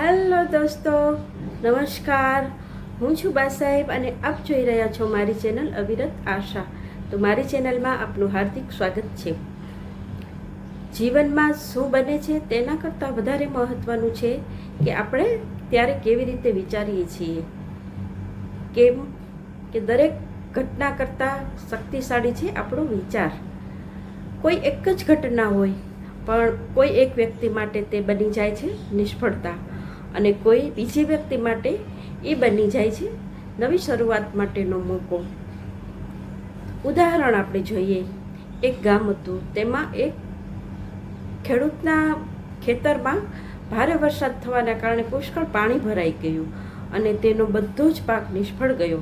Hello દોસ્તો, નમસ્કાર. હું છું બા સાહેબ અને આપ જોઈ રહ્યા છો મારી ચેનલ અવિરત આશા. તો મારી ચેનલમાં આપનું હાર્દિક સ્વાગત છે. જીવનમાં શું બને છે તેના કરતાં વધારે મહત્ત્વનું છે કે આપણે ત્યારે કેવી રીતે વિચારીએ છીએ. કેમ કે દરેક ઘટના કરતાં શક્તિશાળી છે આપણો વિચાર. કોઈ એક જ ઘટના હોય, પણ કોઈ એક વ્યક્તિ માટે તે બની જાય છે નિષ્ફળતા. અને કોઈ બીજી વ્યક્તિ માટે એ બની જાય છે. નવી શરૂઆત માટેનો મોકો. ઉદાહરણ આપણે જોઈએ. એક ગામ હતું. તેમાં એક ખેડૂતના ખેતરમાં ભારે વરસાદ થવાના કારણે પુષ્કળ પાણી ભરાઈ ગયું અને તેનો બધો જ પાક નિષ્ફળ ગયો.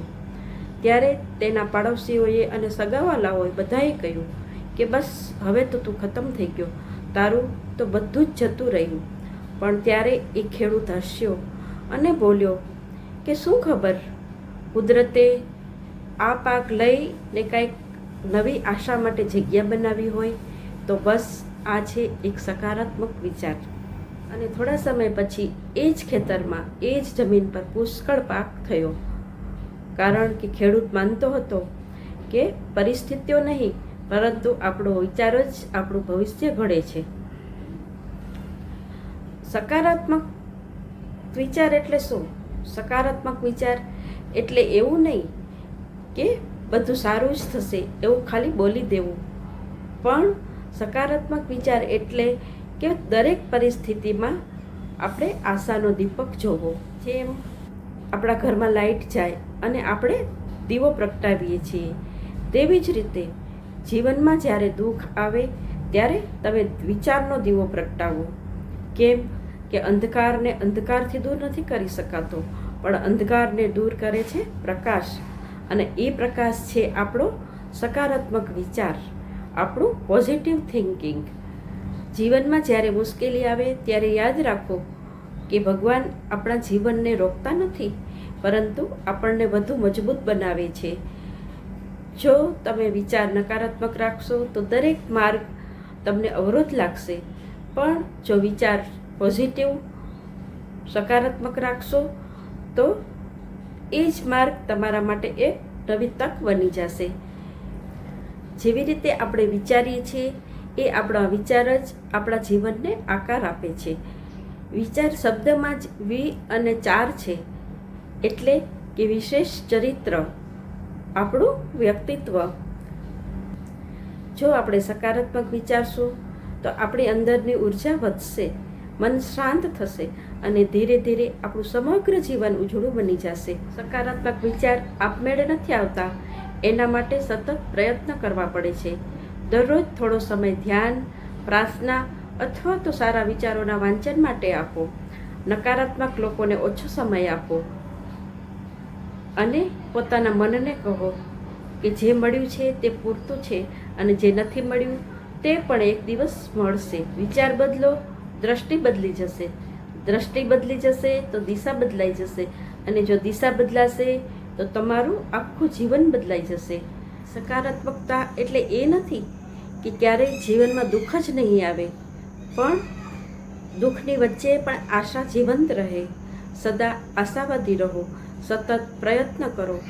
ત્યારે તેના પાડોશીઓએ અને સગાવાલાઓએ બધાએ કહ્યું કે બસ, હવે તો તું ખતમ થઈ ગયો. તારું તો બધું જ જતું રહ્યું. પણ ત્યારે એ ખેડૂત હસ્યો અને બોલ્યો, કે શું ખબર? કુદરતે આ પાક લઈને કંઈક નવી આશા માટે જગ્યા બનાવી હોય તો બસ આ છે એક સકારાત્મક વિચાર. અને થોડા સમય પછી એ જ ખેતરમાં એ જ જમીન પર પુષ્કળ પાક થયો. કારણ કે ખેડૂત માનતો હતો કે પરિસ્થિતિઓ નહીં, પરંતુ આપણો વિચાર જ આપણું ભવિષ્ય ઘડે છે. સકારાત્મક વિચાર એટલે શું? સકારાત્મક વિચાર એટલે એવું નહીં કે બધું સારું જ થશે, એવું ખાલી બોલી દેવું. પણ સકારાત્મક વિચાર એટલે કે દરેક પરિસ્થિતિમાં આપણે આશાનો દીપક જોવો. જેમ આપણા ઘરમાં લાઈટ જાય અને આપણે દીવો પ્રગટાવીએ છીએ, તેવી જ રીતે જીવનમાં જ્યારે દુઃખ આવે ત્યારે તમે વિચારનો દીવો પ્રગટાવો. કેમ કે અંધકારને અંધકારથી દૂર નથી કરી શકાતો, પણ અંધકારને દૂર કરે છે પ્રકાશ. અને એ પ્રકાશ છે આપણો સકારાત્મક વિચાર, આપણું પોઝિટિવ થિંકિંગ જીવનમાં જ્યારે મુશ્કેલી આવે ત્યારે યાદ રાખો કે ભગવાન આપણા જીવનને રોકતા નથી, પરંતુ આપણને વધુ મજબૂત બનાવે છે. જો તમે વિચાર નકારાત્મક રાખશો તો દરેક માર્ગ તમને અવરોધ લાગશે. પણ જો વિચાર પોઝિટિવ સકારાત્મક રાખશો, તો એ જ માર્ગ તમારા માટે એક નવી તક બની જશે. જેવી રીતે આપણે વિચારીએ છીએ, એ આપણા વિચાર જ આપણા જીવનને આકાર આપે છે. વિચાર શબ્દમાં જ વી અને ચાર છે, એટલે કે વિશેષ ચરિત્ર, આપણું વ્યક્તિત્વ. જો આપણે સકારાત્મક વિચારશું તો આપણી અંદરની ઊર્જા વધશે, મન શાંત થશે અને ધીરે ધીરે આપણું સમગ્ર જીવન ઉજળું બની જશે. સકારાત્મક વિચાર આપમેળે નથી આવતા, એના માટે સતત પ્રયત્ન કરવા પડે છે. દરરોજ થોડો સમય ધ્યાન, પ્રાર્થના અથવા તો સારા વિચારોના વાંચન માટે આપો. નકારાત્મક લોકોને ઓછો સમય આપો અને પોતાના મનને કહો કે જે મળ્યું છે તે પૂરતું છે અને જે નથી મળ્યું તે પણ એક દિવસ મળશે. વિચાર બદલો, દ્રષ્ટિ બદલી જશે. દ્રષ્ટિ બદલી જશે તો દિશા બદલાઈ જશે. અને જો દિશા બદલાશે તો તમારું આખું જીવન બદલાઈ જશે. સકારાત્મકતા એટલે એ નથી કે ક્યારેય જીવનમાં દુઃખ જ નહીં આવે. પણ દુઃખની વચ્ચે પણ આશા જીવંત રહે. સદા આશાવાદી રહો. સતત પ્રયત્ન કરો.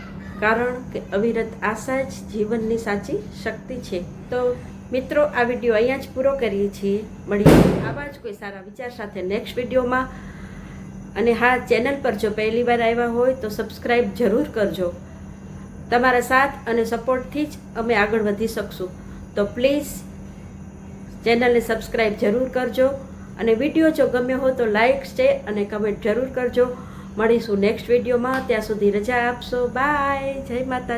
કારણ કે અવિરત આશા જ જીવનની સાચી શક્તિ છે. તો મિત્રો, આ વીડિયો અહીંયા જ પૂરો કરીએ છીએ. મળીએ આવા જ કોઈ સારા વિચાર સાથે નેક્સ્ટ વિડીયોમાં. અને હા, ચેનલ પર જો પહેલી વાર આવ્યા હોય તો સબસ્ક્રાઈબ જરૂર કરજો. તમારા સાથ અને સપોર્ટથી જ અમે આગળ વધી શકશું. તો પ્લીઝ ચેનલને સબસ્ક્રાઈબ જરૂર કરજો. અને વીડિયો જો ગમ્યો હોય તો લાઇક શેર અને કમેન્ટ જરૂર કરજો. મળીશું નેક્સ્ટ વિડીયોમાં. ત્યાં સુધી રજા આપશો. બાય જય માતાજી.